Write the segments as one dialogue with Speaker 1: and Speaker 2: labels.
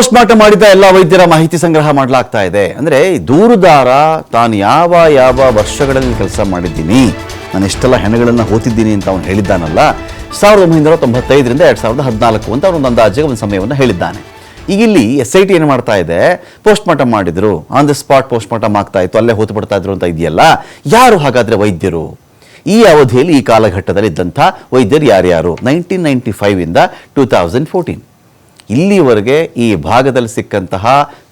Speaker 1: Post-mortem ಮಾಡಿದ ಎಲ್ಲ ವೈದ್ಯರ ಮಾಹಿತಿ ಸಂಗ್ರಹ ಮಾಡಲಾಗ್ತಾ ಇದೆ. ಅಂದ್ರೆ ದೂರುದಾರ ತಾನು ಯಾವ ಯಾವ ವರ್ಷಗಳಲ್ಲಿ ಕೆಲಸ ಮಾಡಿದ್ದೀನಿ, ನಾನು ಎಷ್ಟೆಲ್ಲ ಹೆಣಗಳನ್ನು ಹೋತಿದ್ದೀನಿ ಅಂತ ಅವನು ಹೇಳಿದ್ದಾನಲ್ಲ, ಸಾವಿರದ ಒಂಬೈನೂರ ತೊಂಬತ್ತೈದರಿಂದ ಎರಡು ಸಾವಿರದ ಹದಿನಾಲ್ಕು ಅಂತ ಅವನೊಂದು ಅಂದಾಜಿಗೆ ಒಂದು ಸಮಯವನ್ನು ಹೇಳಿದ್ದಾನೆ. ಈಗ ಇಲ್ಲಿ ಎಸ್ ಐ ಟಿ ಏನು ಮಾಡ್ತಾ ಇದೆ? ಪೋಸ್ಟ್ಮಾರ್ಟಮ್ ಮಾಡಿದ್ರು. ಆನ್ ದ ಸ್ಪಾಟ್ ಪೋಸ್ಟ್ಮಾರ್ಟಮ್ ಆಗ್ತಾ ಇತ್ತು. ಅಲ್ಲೇ ಹೋತು ಬಿಡ್ತಾ ಇದ್ರು ಅಂತ ಇದೆಯಲ್ಲ? ಯಾರು ಹಾಗಾದ್ರೆ ವೈದ್ಯರು? ಈ ಅವಧಿಯಲ್ಲಿ ಈ ಕಾಲಘಟ್ಟದಲ್ಲಿ ಇದ್ದಂಥ ವೈದ್ಯರು ಯಾರ್ಯಾರು? ನೈನ್ಟೀನ್ ನೈಂಟಿ ಫೈವ್ ಇಂದ ಟೂ ತೌಸಂಡ್ ಫೋರ್ಟೀನ್ ಇಲ್ಲಿವರೆಗೆ ಈ ಭಾಗದಲ್ಲಿ ಸಿಕ್ಕಂತಹ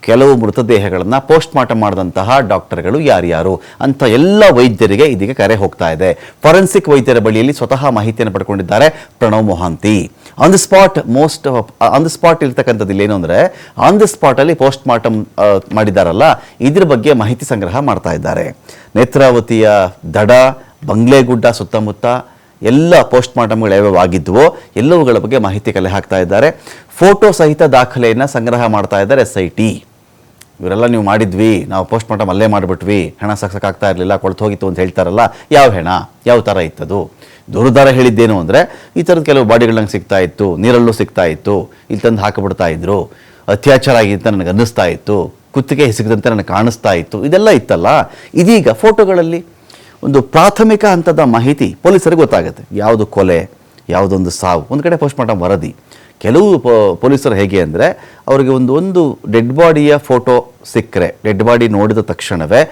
Speaker 1: ಕೆಲವು ಮೃತದೇಹಗಳನ್ನು ಪೋಸ್ಟ್ ಮಾರ್ಟಮ್ ಮಾಡಿದಂತಹ ಡಾಕ್ಟರ್ಗಳು ಯಾರ್ಯಾರು ಅಂತ ಎಲ್ಲ ವೈದ್ಯರಿಗೆ ಇದೀಗ ಕರೆ ಹೋಗ್ತಾ ಇದೆ. ಫೊರೆನ್ಸಿಕ್ ವೈದ್ಯರ ಬಳಿಯಲ್ಲಿ ಸ್ವತಃ ಮಾಹಿತಿಯನ್ನು ಪಡ್ಕೊಂಡಿದ್ದಾರೆ Pranav Mohanty. On the spot most on the spot ಇರ್ತಕ್ಕಂಥದ್ದು ಇಲ್ಲಿ ಏನು ಅಂದರೆ ಆನ್ ದಿ ಸ್ಪಾಟಲ್ಲಿ ಪೋಸ್ಟ್ ಮಾರ್ಟಮ್ ಮಾಡಿದ್ದಾರಲ್ಲ ಇದ್ರ ಬಗ್ಗೆ ಮಾಹಿತಿ ಸಂಗ್ರಹ ಮಾಡ್ತಾ ಇದ್ದಾರೆ. ನೇತ್ರಾವತಿಯ ದಡ, ಬಂಗ್ಲೆಗುಡ್ಡ ಸುತ್ತಮುತ್ತ ಎಲ್ಲ ಪೋಸ್ಟ್ ಮಾರ್ಟಮ್ಗಳು ಯಾವ್ಯಾವ ಆಗಿದ್ವೋ ಎಲ್ಲವುಗಳ ಬಗ್ಗೆ ಮಾಹಿತಿ ಕಲೆ ಹಾಕ್ತಾ ಇದ್ದಾರೆ. ಫೋಟೋ ಸಹಿತ ದಾಖಲೆಯನ್ನು ಸಂಗ್ರಹ ಮಾಡ್ತಾ ಇದ್ದಾರೆ ಎಸ್ ಐ ಟಿ. ಇವರೆಲ್ಲ ನೀವು ಮಾಡಿದ್ವಿ, ನಾವು ಪೋಸ್ಟ್ ಮಾರ್ಟಮ್ ಅಲ್ಲೇ ಮಾಡಿಬಿಟ್ವಿ, ಹೆಣ ಸಕ್ಸಕ್ಕಾಗ್ತಾ ಇರಲಿಲ್ಲ, ಕೊಳ್ತು ಹೋಗಿತ್ತು ಅಂತ ಹೇಳ್ತಾರಲ್ಲ, ಯಾವ ಹೆಣ, ಯಾವ ಥರ ಇತ್ತದು? ದುರ್ದಾರ ಹೇಳಿದ್ದೇನು ಅಂದರೆ, ಈ ಥರದ ಕೆಲವು ಬಾಡಿಗಳು ನಂಗೆ ಸಿಗ್ತಾ ಇತ್ತು, ನೀರಲ್ಲೂ ಸಿಗ್ತಾ ಇತ್ತು, ಇಲ್ಲಿ ತಂದು ಹಾಕಿಬಿಡ್ತಾ ಇದ್ರು, ಅತ್ಯಾಚಾರ ಆಗಿತ್ತು ನನಗೆ ಅನ್ನಿಸ್ತಾ ಇತ್ತು, ಕುತ್ತಿಗೆ ಹಿಸುಕದಂತೆ ನನಗೆ ಕಾಣಿಸ್ತಾ ಇತ್ತು, ಇದೆಲ್ಲ ಇತ್ತಲ್ಲ? ಇದೀಗ ಫೋಟೋಗಳಲ್ಲಿ ಒಂದು ಪ್ರಾಥಮಿಕ ಹಂತದ ಮಾಹಿತಿ ಪೊಲೀಸರಿಗೆ ಗೊತ್ತಾಗುತ್ತೆ. ಯಾವುದು ಕೊಲೆ, ಯಾವುದೊಂದು ಸಾವು. ಒಂದು ಕಡೆ ಪೋಸ್ಟ್ಮಾರ್ಟಮ್ ವರದಿ. ಕೆಲವು ಪೊಲೀಸರು ಹೇಗೆ ಅಂದರೆ, ಅವರಿಗೆ ಒಂದು ಒಂದು ಡೆಡ್ ಬಾಡಿಯ ಫೋಟೋ ಸಿಕ್ಕರೆ ಡೆಡ್ ಬಾಡಿ ನೋಡಿದ ತಕ್ಷಣವೇ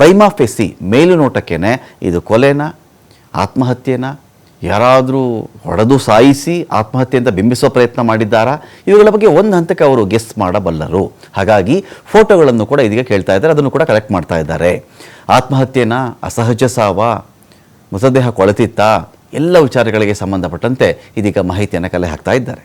Speaker 1: ಪ್ರೈಮಾ ಫೆಸಿ ಮೇಲು ನೋಟಕ್ಕೇನೆ ಇದು ಕೊಲೆನಾ, ಆತ್ಮಹತ್ಯೆನಾ ಯಾರಾದರೂ ಹೊಡೆದು ಸಾಯಿಸಿ ಆತ್ಮಹತ್ಯೆ ಅಂತ ಬಿಂಬಿಸುವ ಪ್ರಯತ್ನ ಮಾಡಿದ್ದಾರಾ? ಇವುಗಳ ಬಗ್ಗೆ ಒಂದು ಹಂತಕ್ಕೆ ಅವರು ಗೆಸ್ ಮಾಡಬಲ್ಲರು. ಹಾಗಾಗಿ ಫೋಟೋಗಳನ್ನು ಕೂಡ ಇದೀಗ ಕೇಳ್ತಾ ಇದ್ದಾರೆ, ಅದನ್ನು ಕೂಡ ಕಲೆಕ್ಟ್ ಮಾಡ್ತಾ ಇದ್ದಾರೆ. ಆತ್ಮಹತ್ಯೆನ ಅಸಹಜ ಸಾವ, ಮೃತದೇಹ ಕೊಳೆತಿತ್ತ? ಎಲ್ಲ ವಿಚಾರಗಳಿಗೆ ಸಂಬಂಧಪಟ್ಟಂತೆ ಇದೀಗ ಮಾಹಿತಿಯನ್ನು ಕಲೆ ಹಾಕ್ತಾ ಇದ್ದಾರೆ.